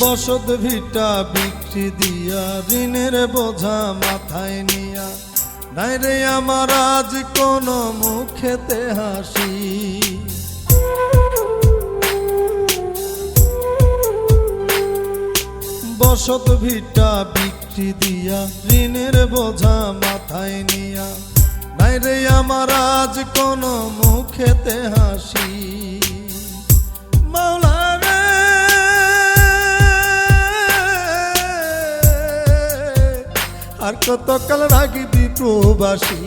বসত ভিটা বিক্রি দিয়া, ঋণের বোঝা মাথায় নিয়া। নাই রে আমার আজ কোনো মুখেতে হাসি। বসত ভিটা বিক্রি দিয়া, ঋণের বোঝা মাথায় নিয়া। নাই রে আমার আজ কোনো মুখেতে হাসি। মাওলা আর কত কাল রাগিবি প্রবাসী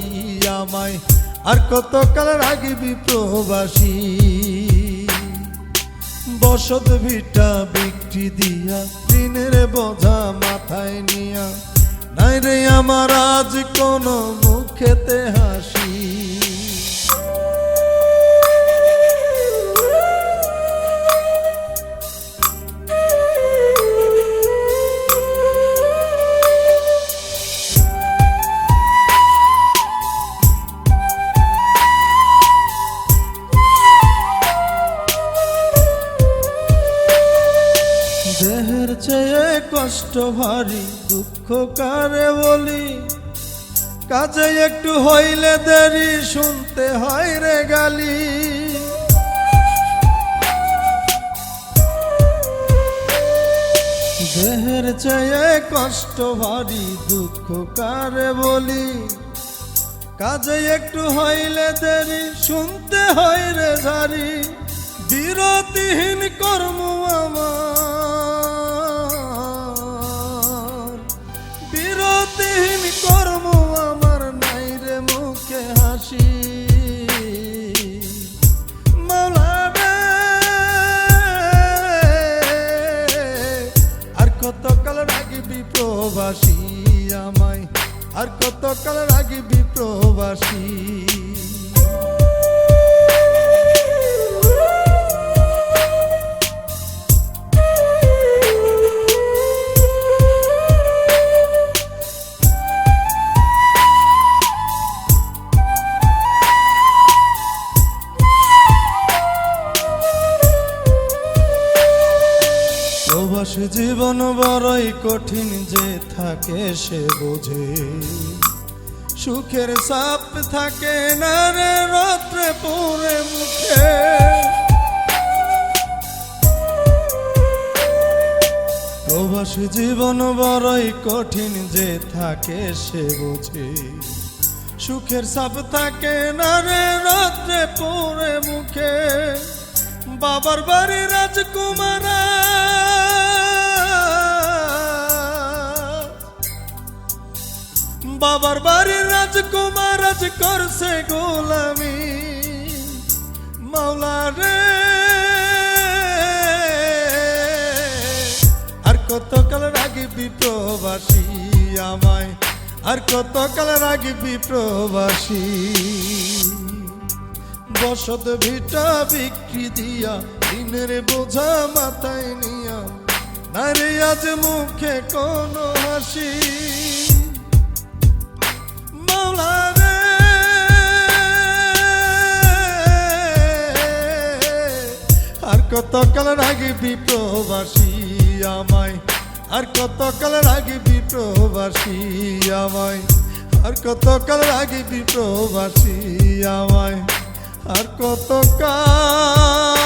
আমায়? আর কত কাল রাগিবি প্রবাসী? বসত ভিটা বিক্রি দিয়া দিনের বোঝা মাথায় নিয়া। নাই রে আমার আজ কোনো মুখেতে হাসি। দেহের চেয়ে কষ্ট ভারী, দুঃখ কারে বলি? কাজে একটু হইলে দেরি, শুনতে হয় রে গালি। দেহের চেয়ে কষ্ট ভারী, দুঃখ কারে বলি? কাজে একটু হইলে দেরি, শুনতে হয় রে ঝারি বিরতিহীন কর্ম আমার। প্রবাসী আমায়। আর কতকাল রাগবি প্রবাসী। জীবন বড়ই কঠিন যে থাকে সে বোঝে। সুখের সাপ থাকে না রে রাত্রে পুরে মুখে। প্রবাস জীবন বড়ই কঠিন যে থাকে সে বোঝে। সুখের সাপ থাকে না রে রাত্রে পরে মুখে। বাবার বাড়ি রাজকুমারা বাবার বাড়ির রাজকুমার আজ করছে গোলামি। মাওলা রে। আর কত কাল রাগিবি প্রবাসী আমায়, আর কত কাল রাগিবি প্রবাসী। বসত ভিটা বিক্রি দিয়া দিনের বোঝা মাথায় নিয়া, নারে আজ মুখে কোনো হাসি। মাওলা রে, আর কত কাল রাগবি প্রবাসী আমায়? আর কত কাল রাগবি প্রবাসী আমায়? আর কত কাল রাগবি প্রবাসী আমায়? আর কত কাল